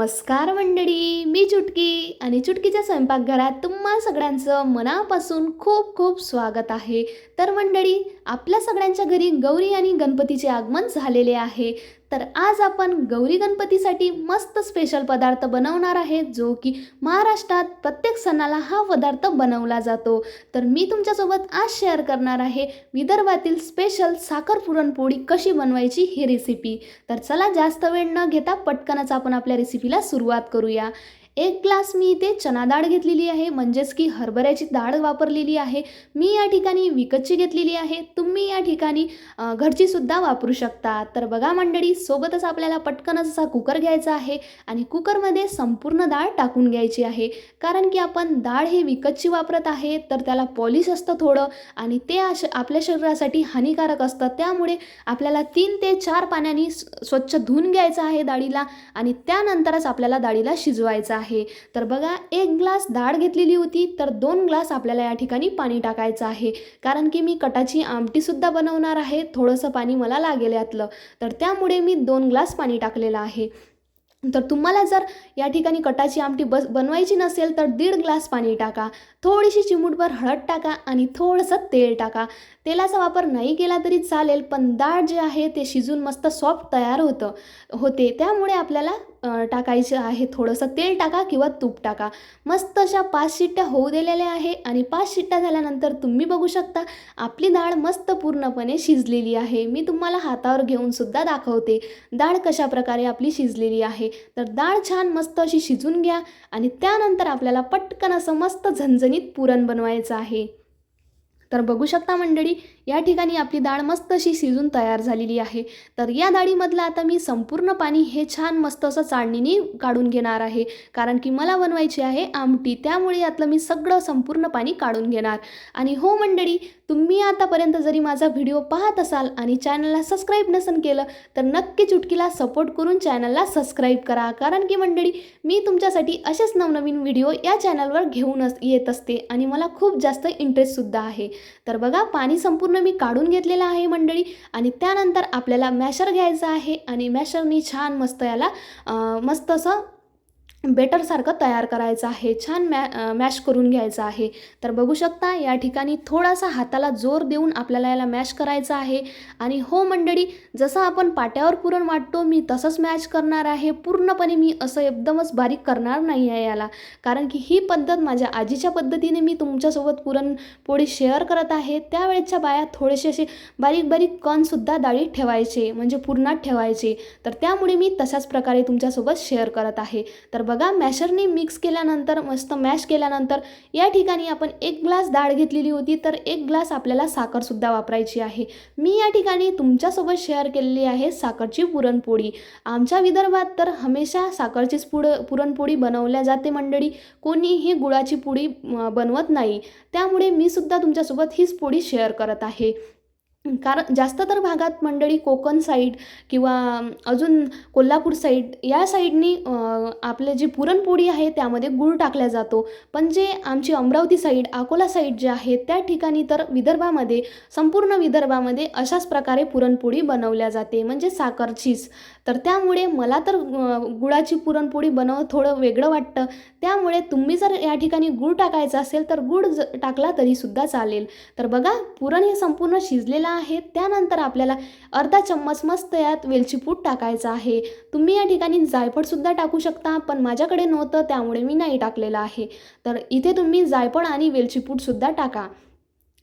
नमस्कार मंडळी मी चुटकी आणि चुटकीच्या स्वयंपाकघरात तुम्हा सगळ्यांचं मनापासून खूप खूप स्वागत आहे. तर मंडळी आपल्या सगळ्यांच्या घरी गौरी आणि गणपतीचे आगमन झालेले आहे. तर आज आपण गौरी गणपतीसाठी मस्त स्पेशल पदार्थ बनवणार आहे जो की महाराष्ट्रात प्रत्येक सणाला हा पदार्थ बनवला जातो. तर मी तुमच्यासोबत आज शेअर करणार आहे विदर्भातील स्पेशल साखर पुरणपोळी कशी बनवायची ही रेसिपी तर चला जास्त वेळ न घेता पटकनच आपण आपल्या रेसिपीला सुरुवात करूया. एक ग्लास मी इथे चना डाळ घेतलेली आहे म्हणजेच की हरभऱ्याची डाळ वापरलेली आहे. मी या ठिकाणी विकतची घेतलेली आहे. तुम्ही या ठिकाणी घरचीसुद्धा घरची सुद्धा वापरू शकता. तर बघा मंडळी सोबतच आपल्याला पटकनच असा कुकर घ्यायचा आहे आणि कुकरमध्ये संपूर्ण डाळ टाकून घ्यायची आहे. कारण की आपण डाळ ही विकतची वापरत आहे तर त्याला पॉलिश असतं थोडं आणि ते अश आपल्या शरीरासाठी हानिकारक असतं. त्यामुळे आपल्याला तीन ते चार पाण्याने स्व- स्वच्छ धुवून घ्यायचं आहे डाळीला आणि त्यानंतरच आपल्याला डाळीला शिजवायचं आहे. तर बघा एक ग्लास डाळ घेतलेली होती तर दोन ग्लास आपल्याला या ठिकाणी पाणी टाकायचं आहे. कारण की मी कटाची आमटीसुद्धा बनवणार आहे थोडंसं पाणी मला लागेल यातलं. तर त्यामुळे मी दोन ग्लास पाणी टाकलेलं आहे. तर तुम्हाला जर या ठिकाणी कटाची आमटी बस बनवायची नसेल तर दीड ग्लास पाणी टाका. थोडीशी चिमूटभर हळद टाका आणि थोडंसं तेल टाका. तेलाचा वापर नाही केला तरी चालेल पण डाळ जे आहे ते शिजून मस्त सॉफ्ट तयार होतं होते. त्यामुळे आपल्याला टाकायचं आहे थोडंसं तेल टाका किंवा तूप टाका. मस्त अशा पाच शिट्ट्या होऊ दिलेल्या आहे आणि पाच शिट्ट्या झाल्यानंतर तुम्ही बघू शकता आपली डाळ मस्त पूर्णपणे शिजलेली आहे. मी तुम्हाला हातावर घेऊन सुद्धा दाखवते डाळ कशा प्रकारे आपली शिजलेली आहे. तर डाळ छान मस्त अशी शिजून घ्या आणि त्यानंतर आपल्याला पटकन असं मस्त झणझणीत पुरण बनवायचं आहे. तर बघू शकता मंडळी या ठिकाणी आपली डाळ मस्त अशी शिजून तयार झालेली आहे. तर या डाळीमधलं आता मी संपूर्ण पाणी हे छान मस्त असं चाळणीने काढून घेणार आहे. कारण की मला बनवायची आहे आमटी त्यामुळे यातलं मी सगळं संपूर्ण पाणी काढून घेणार. आणि हो मंडळी तुम्ही आतापर्यंत जरी माझा व्हिडिओ पाहत असाल आणि चॅनलला सबस्क्राईब नसन केलं तर नक्की चुटकीला सपोर्ट करून चॅनलला सबस्क्राईब करा. कारण की मंडळी मी तुमच्यासाठी असेच नवनवीन व्हिडिओ या चॅनलवर घेऊन अस येत असते आणि मला खूप जास्त इंटरेस्टसुद्धा आहे. तर बघा पाणी संपूर्ण मी काढून घेतलेला आहे मंडळी. आणि त्यानंतर आपल्याला मॅशर घ्यायचं आहे आणि मॅशरनी छान मस्त याला मस्त असं बेटरसारखं तयार करायचं आहे छान मॅ मॅश करून घ्यायचं आहे. तर बघू शकता या ठिकाणी थोडासा हाताला जोर देऊन आपल्याला याला मॅश करायचं आहे. आणि हो मंडळी जसं आपण पाट्यावर पुरण वाटतो मी तसंच मॅच करणार आहे. पूर्णपणे मी असं एकदमच बारीक करणार नाही आहे याला. कारण की ही पद्धत माझ्या आजीच्या पद्धतीने मी तुमच्यासोबत पुरणपोळी शेअर करत आहे. त्यावेळेच्या बाया थोडेसे असे बारीक बारीक कणसुद्धा डाळीत ठेवायचे म्हणजे पुरणात ठेवायचे. तर त्यामुळे मी तशाच प्रकारे तुमच्यासोबत शेअर करत आहे. तर बघा मॅशरने मिक्स केल्यानंतर मस्त मॅश केल्यानंतर या ठिकाणी आपण एक ग्लास डाळ घेतलेली होती तर एक ग्लास आपल्याला साखरसुद्धा वापरायची आहे. मी या ठिकाणी तुमच्यासोबत शेअर केलेली आहे साखरची पुरणपोळी. आमच्या विदर्भात तर हमेशा साखरचीच पुड पुरणपोळी बनवल्या जाते मंडळी. कोणीही गुळाची पोळी बनवत नाही. त्यामुळे मी सुद्धा तुमच्यासोबत हीच पोळी शेअर करत आहे. कारण जास्त तर भागात मंडळी कोकण साईड किंवा अजून कोल्हापूर साईड या साईडनी आपले जी पुरणपोळी आहे त्यामध्ये गूळ टाकला जातो. पण जे आमची अमरावती साईड अकोला साईड जे आहे त्या ठिकाणी तर विदर्भामध्ये संपूर्ण विदर्भामध्ये अशाच प्रकारे पुरणपोळी बनवल्या जाते. म्हणजे साखरचीच तर त्यामुळे मला तर गुळाची पुरणपोळी बनवणं थोडं वेगळं वाटतं. त्यामुळे तुम्ही जर या ठिकाणी गूळ टाकायचा असेल तर गूळ ज टाकला तरीसुद्धा चालेल. तर बघा पुरण हे संपूर्ण शिजलेलं आहे. त्यानंतर आपल्याला अर्धा चम्मच मस्त यात वेलचीपूट टाकायचं आहे. तुम्ही या ठिकाणी जायफळसुद्धा टाकू शकता पण माझ्याकडे नव्हतं त्यामुळे मी नाही टाकलेलं आहे. तर इथे तुम्ही जायफळ आणि वेलचीपूटसुद्धा टाका.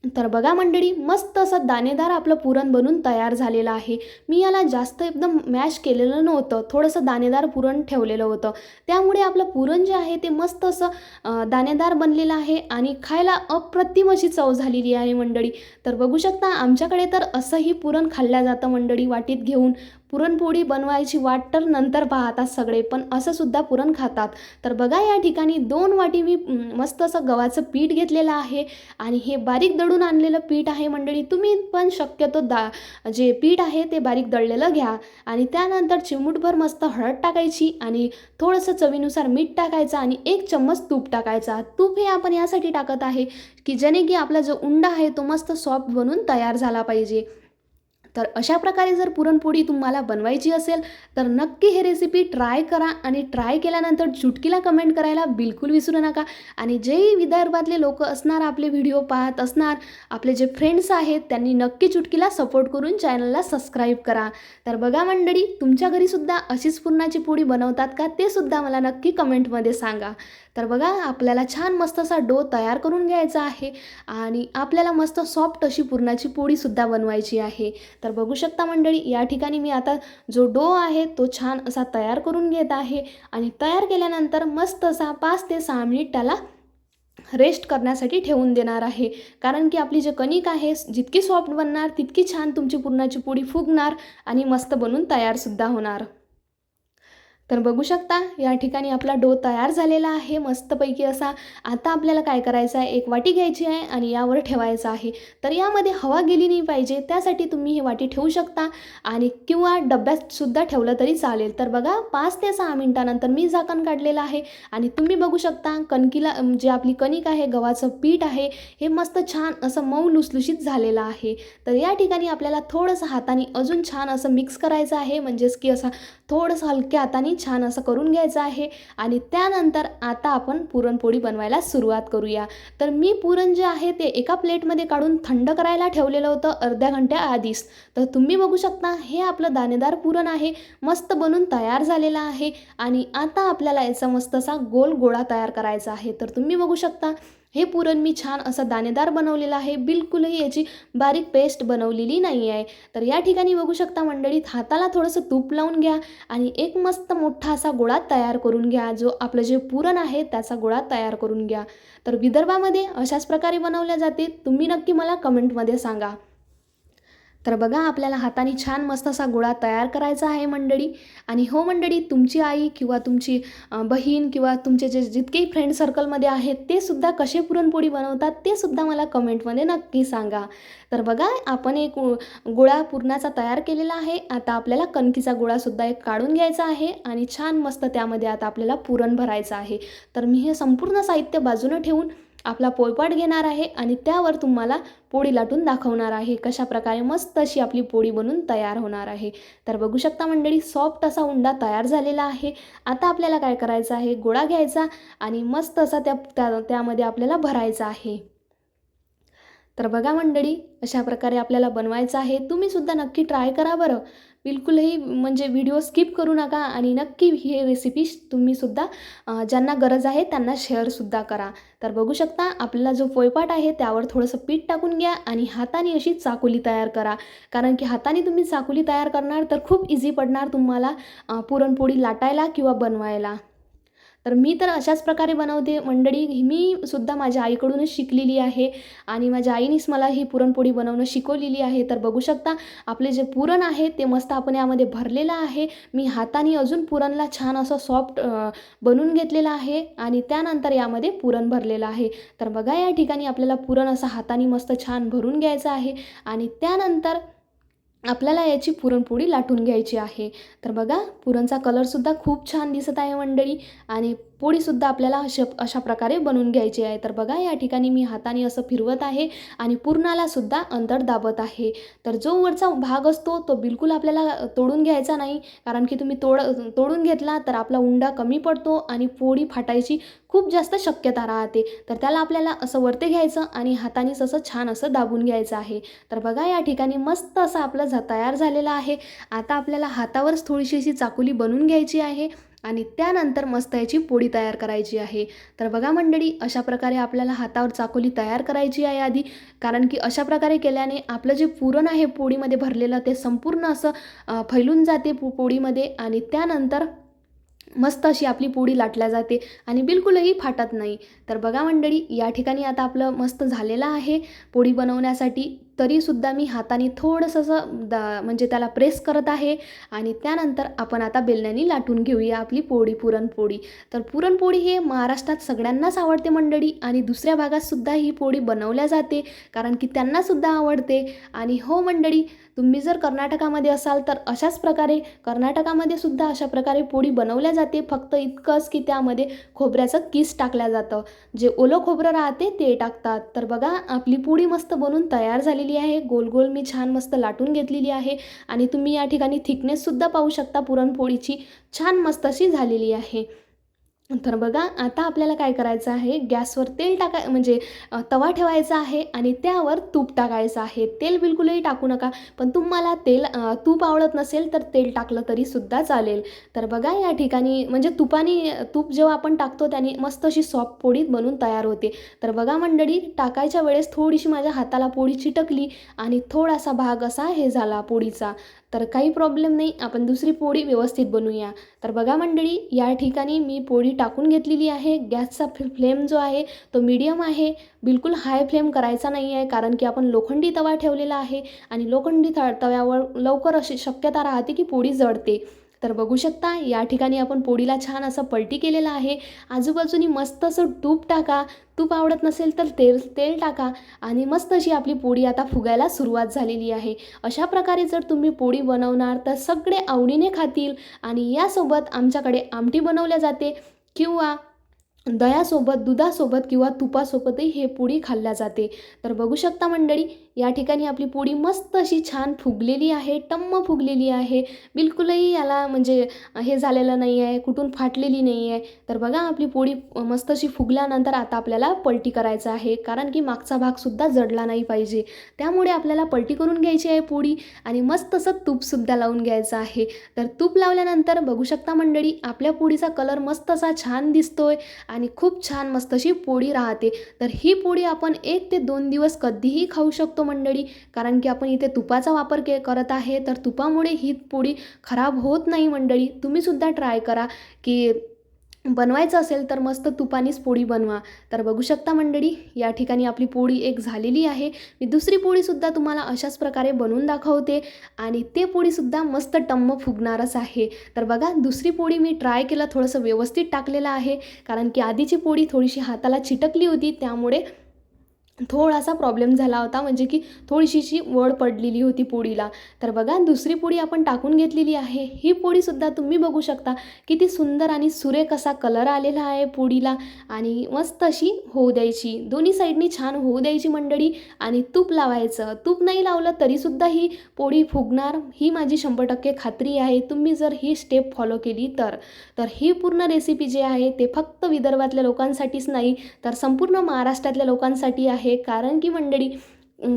तर बघा मंडळी मस्त असं दाणेदार आपलं पुरण बनून तयार झालेलं आहे. मी याला जास्त एकदम मॅश केलेलं नव्हतं थोडंसं दाणेदार पुरण ठेवलेलं होतं. त्यामुळे आपलं पुरण जे आहे ते मस्त असं दाणेदार बनलेलं आहे आणि खायला अप्रतिम अशी चव झालेली आहे मंडळी. तर बघू शकता आमच्याकडे तर असंही पुरण खाल्लं जातं मंडळी वाटीत घेऊन. पुरणपोळी बनवायची वाट तर नंतर पाहतात सगळे पण असं सुद्धा पुरण खातात. तर बघा या ठिकाणी दोन वाटी मी मस्त असं गव्हाचं पीठ घेतलेलं आहे आणि हे बारीक दळून आणलेलं पीठ आहे मंडळी. तुम्ही पण शक्यतो दा जे पीठ आहे ते बारीक दळलेलं घ्या आणि त्यानंतर चिमूटभर मस्त हळद टाकायची आणि थोडंसं चवीनुसार मीठ टाकायचं आणि एक चम्मच तूप टाकायचा. तूप हे आपण यासाठी टाकत आहे की जेणे की आपला जो उंडा आहे तो मस्त सॉफ्ट बनून तयार झाला पाहिजे. तर अशा प्रकारे जर पुरणपोळी तुम्हाला बनवायची असेल तर नक्की हे रेसिपी ट्राय करा आणि ट्राय केल्यानंतर चुटकीला कमेंट करायला बिलकुल विसरू नका. आणि जेही विदर्भातले लोक असणार आपले व्हिडिओ पाहत असणार आपले जे फ्रेंड्स आहेत त्यांनी नक्की चुटकीला सपोर्ट करून चॅनलला सबस्क्राईब करा. तर बघा मंडळी तुमच्या घरीसुद्धा अशीच पुरणाची पोळी बनवतात का ते सुद्धा मला नक्की कमेंटमध्ये सांगा. तर बघा आपल्याला छान मस्त असा डो तयार करून घ्यायचा आहे आणि आपल्याला मस्त सॉफ्ट अशी पुरणाची पोळीसुद्धा बनवायची आहे. तर बघू शकता मंडळी या ठिकाणी मी आता जो डो आहे तो छान असा तयार करून घेत आहे आणि तयार केल्यानंतर मस्त असा पाच ते सहा मिनिट त्याला रेस्ट करण्यासाठी ठेवून देणार आहे. कारण की आपली जे कणिक आहे जितकी सॉफ्ट बनणार तितकी छान तुमची पुरणाची पोळी फुगणार आणि मस्त बनून तयारसुद्धा होणार. तर बघू शकता या ठिकाणी आपला डो तयार झालेला आहे. मस्तपैकी असा आता आपल्याला काय करायचं आहे? एक वाटी घ्यायची आहे आणि यावर ठेवायचं आहे. तर यामध्ये हवा गेली नाही पाहिजे त्यासाठी तुम्ही ही वाटी ठेवू शकता आणि किंवा डब्यातसुद्धा ठेवलं तरी चालेल. तर बघा पाच ते सहा मिनटानंतर मी झाकण काढलेलं आहे आणि तुम्ही बघू शकता कणकीला जे आपली कणिक आहे गव्हाचं पीठ आहे हे मस्त छान असं मऊ लुसलुशीत झालेलं आहे. तर या ठिकाणी आपल्याला थोडंसं हाताने अजून छान असं मिक्स करायचं आहे. म्हणजेच की असं थोडंसं हलक्या हाताने छान असं करून घ्यायचं आहे. आणि त्यानंतर आता आपण पुरणपोळी बनवायला सुरुवात करूया. तर मी पुरण जे आहे ते एका प्लेटमध्ये काढून थंड करायला ठेवलेलं होतं अर्ध्या घंट्या आधीच. तर तुम्ही बघू शकता हे आपलं दाणेदार पुरण आहे. मस्त बनून तयार झालेलं आहे. आणि आता आपल्याला याचा मस्त असा गोल गोळा तयार करायचा आहे. तर तुम्ही बघू शकता हे पुरण मी छान असं दाणेदार बनवलेलं आहे. बिलकुलही याची बारीक पेस्ट बनवलेली नाही आहे तर या ठिकाणी बघू शकता मंडळीत हाताला थोडंसं तूप लावून घ्या आणि एक मस्त मोठा असा गोळा तयार करून घ्या. जो आपलं जे पुरण आहे त्याचा गोळा तयार करून घ्या. तर विदर्भामध्ये अशाच प्रकारे बनवल्या जाते. तुम्ही नक्की मला कमेंटमध्ये सांगा. तर बघा आपल्याला हाताने छान मस्त असा गोळा तयार करायचा आहे मंडळी. आणि हो मंडळी तुमची आई किंवा तुमची बहीण किंवा तुमचे जे जितकेही फ्रेंड सर्कलमध्ये आहेत ते सुद्धा कसे पुरणपोळी बनवतात ते सुद्धा मला कमेंटमध्ये नक्की सांगा. तर बघा आपण एक गोळा पुरणाचा तयार केलेला आहे. आता आपल्याला कणकीचा गोळासुद्धा एक काढून घ्यायचा आहे आणि छान मस्त त्यामध्ये आता आपल्याला पुरण भरायचं आहे. तर मी हे संपूर्ण साहित्य बाजूनं ठेवून आपला पोळपाट घेणार आहे आणि त्यावर तुम्हाला पोळी लाटून दाखवणार आहे. कशा प्रकारे मस्त अशी आपली पोळी बनून तयार होणार आहे. तर बघू शकता मंडळी सॉफ्ट असा उंडा तयार झालेला आहे. आता आपल्याला काय करायचं आहे? गोळा घ्यायचा आणि मस्त असा त्या त्या त्यामध्ये आपल्याला भरायचा आहे. तर बघा मंडळी अशा प्रकारे आपल्याला बनवायचं आहे. तुम्हीसुद्धा नक्की ट्राय करा बरं. बिलकुलही म्हणजे व्हिडिओ स्किप करू नका आणि नक्की ही रेसिपी तुम्हीसुद्धा ज्यांना गरज आहे त्यांना शेअरसुद्धा करा. तर बघू शकता आपला जो पोयपाट आहे त्यावर थोडंसं पीठ टाकून घ्या आणि हाताने अशी चाकोली तयार करा. कारण की हाताने तुम्ही चाकोली तयार करणार तर खूप इझी पडणार तुम्हाला पुरणपोळी लाटायला किंवा बनवायला. तर मी तर अशाच प्रकारे बनवते. मंडळी मी सुद्धा माझ्या आईकडूनच शिकलेली आहे आणि माझ्या आईनेच मला ही पुरणपोळी बनवणं शिकवलेली आहे. तर बघू शकता आपले जे पुरण आहे ते मस्त आपण यामध्ये भरलेलं आहे. मी हाताने अजून पुरणला छान असं सॉफ्ट बनवून घेतलेलं आहे आणि त्यानंतर यामध्ये पुरण भरलेलं आहे. तर बघा या ठिकाणी आपल्याला पुरण असं हाताने मस्त छान भरून घ्यायचं आहे आणि त्यानंतर आपल्याला याची पुरणपोळी लाटून घ्यायची आहे. तर बघा पुरणचा कलरसुद्धा खूप छान दिसत आहे मंडळी. आणि पोळीसुद्धा आपल्याला अशा अशा प्रकारे बनवून घ्यायची आहे. तर बघा या ठिकाणी मी हाताने असं फिरवत आहे आणि पुरणालासुद्धा अंतर दाबत आहे. तर जो वरचा भाग असतो तो बिलकुल आपल्याला तोडून घ्यायचा नाही. कारण की तुम्ही तोड तोडून घेतला तर आपला उंडा कमी पडतो आणि पोळी फाटायची खूप जास्त शक्यता राहते. तर त्याला आपल्याला असं वरते घ्यायचं आणि हातानेच असं छान असं दाबून घ्यायचं आहे. तर बघा या ठिकाणी मस्त असं आपलं तयार झालेलं आहे. आता आपल्याला हातावरच थोडीशी अशी चाकुली बनवून घ्यायची आहे. आणि त्यानंतर मस्त याची पोळी तयार करायची आहे. तर बघा मंडळी अशा प्रकारे आपल्याला हातावर चाकोली तयार करायची आहे आधी. कारण की अशा प्रकारे केल्याने आपलं जे पुरण आहे पोळीमध्ये भरलेलं ते संपूर्ण असं फैलून जाते पो पोळीमध्ये आणि त्यानंतर मस्त अशी आपली पोळी लाटल्या जाते आणि बिलकुलही फाटत नाही. तर बघा मंडळी या ठिकाणी आता आपलं मस्त झालेलं आहे पोळी बनवण्यासाठी. तरीसुद्धा मी हाताने थोडंसं असं दा म्हणजे त्याला प्रेस करत आहे. आणि त्यानंतर आपण आता बेलण्याने लाटून घेऊया आपली पोळी पुरणपोळी. तर पुरणपोळी हे महाराष्ट्रात सगळ्यांनाच आवडते मंडळी आणि दुसऱ्या भागातसुद्धा ही पोळी बनवल्या जाते कारण की त्यांनासुद्धा आवडते. आणि हो मंडळी तुम्ही जर कर्नाटकामध्ये असाल तर अशाच प्रकारे कर्नाटकामध्ये सुद्धा अशा प्रकारे पोळी बनवल्या जाते. फक्त इतकंच की त्यामध्ये खोबऱ्याचं किस टाकल्या जातं. जे ओलं खोबरं राहते ते टाकतात. तर बघा आपली पोळी मस्त बनून तयार झाली झालेली आहे. गोल गोल मी छान मस्त लाटून घेतलेली आहे. आणि तुम्ही या ठिकाणी थिकनेससुद्धा पाहू शकता पुरणपोळीची. छान मस्त अशी झालेली आहे. तर बघा आता आपल्याला काय करायचं आहे? गॅसवर तेल टाका म्हणजे तवा ठेवायचा आहे आणि त्यावर तूप टाकायचं आहे. तेल बिलकुलही टाकू नका पण तुम्हाला तेल तूप आवडत नसेल तर तेल टाकलं तरीसुद्धा चालेल. तर बघा या ठिकाणी म्हणजे तुपाने तूप जेव्हा आपण टाकतो त्याने मस्त अशी सॉफ्ट पोळी बनून तयार होते. तर बघा मंडळी टाकायच्या वेळेस थोडीशी माझ्या हाताला पोळी चिटकली आणि थोडासा भाग असा हे झाला पोळीचा. तर काही प्रॉब्लेम नाही आपण दुसरी पोळी व्यवस्थित बनवूया. तर बघा मंडळी या ठिकाणी मी पोळी टाकून घेतलेली आहे. गॅसचा फ्ले फ्लेम जो आहे तो मीडियम आहे. बिलकुल हाय फ्लेम करायचा नाही आहे कारण की आपण लोखंडी तवा ठेवलेला आहे आणि लोखंडी त तव्यावर लवकर अशी शक्यता राहते की पोळी जळते. तर बघू शकता या ठिकाणी आपण पोळीला छान असं पलटी केलेलं आहे. आजूबाजूनी मस्त असं तूप टाका. तूप आवडत नसेल तर तेल तेल टाका आणि मस्त अशी आपली पोळी आता फुगायला सुरुवात झालेली आहे. अशा प्रकारे जर तुम्ही पोळी बनवणार तर सगळे आवडीने खातील आणि यासोबत आमच्याकडे आमटी बनवल्या जाते. किंवा दह्यासोबत दुधासोबत किंवा तुपासोबतही हे पोळी खाल्ल्या जाते. तर बघू शकता मंडळी या ठिकाणी आपली पोळी मस्त अशी छान फुगलेली आहे टम्म फुगलेली आहे. बिलकुलही याला म्हणजे हे झालेलं नाही आहे कुठून फाटलेली नाही आहे. तर बघा आपली पोळी मस्त अशी फुगल्यानंतर आता आपल्याला पलटी करायचं आहे. कारण की मागचा भागसुद्धा जडला नाही पाहिजे. त्यामुळे आपल्याला पलटी करून घ्यायची आहे पोळी आणि मस्त असं तूपसुद्धा लावून घ्यायचं आहे. तर तूप लावल्यानंतर बघू शकता मंडळी आपल्या पोळीचा कलर मस्त असा छान दिसतोय आणि खूप छान मस्त अशी पोळी राहते. तर ही पोळी आपण एक ते दोन दिवस कधीही खाऊ शकतो मंडळी. कारण की आपण इथे तुपाचा वापर के करत आहे. तर तुपामुळे ही पोळी खराब होत नाही मंडळी. तुम्हीसुद्धा ट्राय करा की बनवायचं असेल तर मस्त तुपानीच पोळी बनवा. तर बघू शकता मंडळी या ठिकाणी आपली पोळी एक झालेली आहे. मी दुसरी पोळीसुद्धा तुम्हाला अशाच प्रकारे बनवून दाखवते आणि ते पोळीसुद्धा मस्त टम्म फुगणारच आहे. तर बघा दुसरी पोळी मी ट्राय केलं थोडंसं व्यवस्थित टाकलेलं आहे. कारण की आधीची पोळी थोडीशी हाताला चिटकली होती त्यामुळे थोडासा प्रॉब्लेम झाला होता. म्हणजे की थोडीशीची वड पडलेली होती पोळीला तर बघा दुसरी पोळी आपण टाकून घेतलेली आहे. ही पोळीसुद्धा तुम्ही बघू शकता किती सुंदर आणि सुरेख असा कलर आलेला आहे पोळीला आणि मस्त अशी होऊ द्यायची. दोन्ही साईडनी छान होऊ द्यायची मंडळी. आणि तूप लावायचं. तूप नाही लावलं तरीसुद्धा ही पोळी फुगणार. ही माझी शंभर टक्के खात्री आहे. तुम्ही जर ही स्टेप फॉलो केली तर. तर ही पूर्ण रेसिपी जी आहे ते फक्त विदर्भातल्या लोकांसाठीच नाही तर संपूर्ण महाराष्ट्रातल्या लोकांसाठी आहे. कारण की मंडळी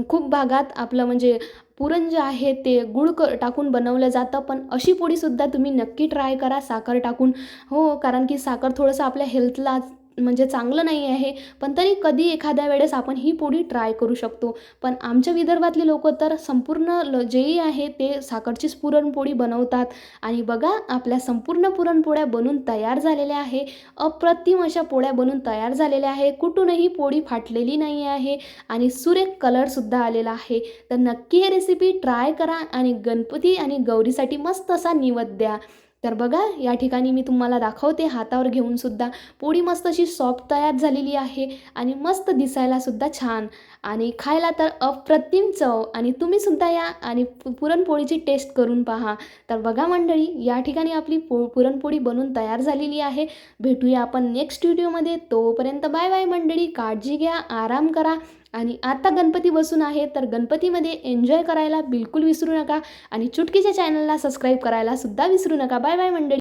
खूप भागात आपलं म्हणजे पुरण जे आहे ते गुळ क टाकून बनवलं जातं. पण अशी पोळीसुद्धा तुम्ही नक्की ट्राय करा. साखर टाकून. हो कारण की साखर थोडंसं आपल्या हेल्थला म्हणजे चांगलं नाही आहे पण तरी कधी एखाद्या वेळेस आपण ही पोळी ट्राय करू शकतो. पण आमच्या विदर्भातले लोक तर संपूर्ण ल जेही आहे ते साखरचीच पुरणपोळी बनवतात. आणि बघा आपल्या संपूर्ण पुरणपोळ्या बनून तयार झालेल्या आहे. अप्रतिम अशा पोळ्या बनून तयार झालेल्या आहे. कुठूनही पोळी फाटलेली नाही आहे. आणि सुरेख कलरसुद्धा आलेला आहे. तर नक्की ही रेसिपी ट्राय करा आणि गणपती आणि गौरीसाठी मस्त असा निवद द्या. तर बघा या ठिकाणी मी तुम्हाला दाखवते. हातावर घेऊनसुद्धा पोळी मस्त अशी सॉफ्ट तयार झालेली आहे आणि मस्त दिसायलासुद्धा छान. आणि खायला तर अप्रतिम चव. आणि तुम्हीसुद्धा या आणि पु- पुरणपोळीची टेस्ट करून पहा. तर बघा मंडळी या ठिकाणी आपली पो पुरणपोळी बनून तयार झालेली आहे. भेटूया आपण नेक्स्ट व्हिडिओमध्ये तोपर्यंत बाय बाय मंडळी. काळजी घ्या आराम करा. आणि आता गणपती बसून आहे तर गणपतीमध्ये एन्जॉय करायला बिलकुल विसरू नका. आणि चुटकीच्या चॅनलला सबस्क्राईब करायला सुद्धा विसरू नका. बाय बाय मंडळी.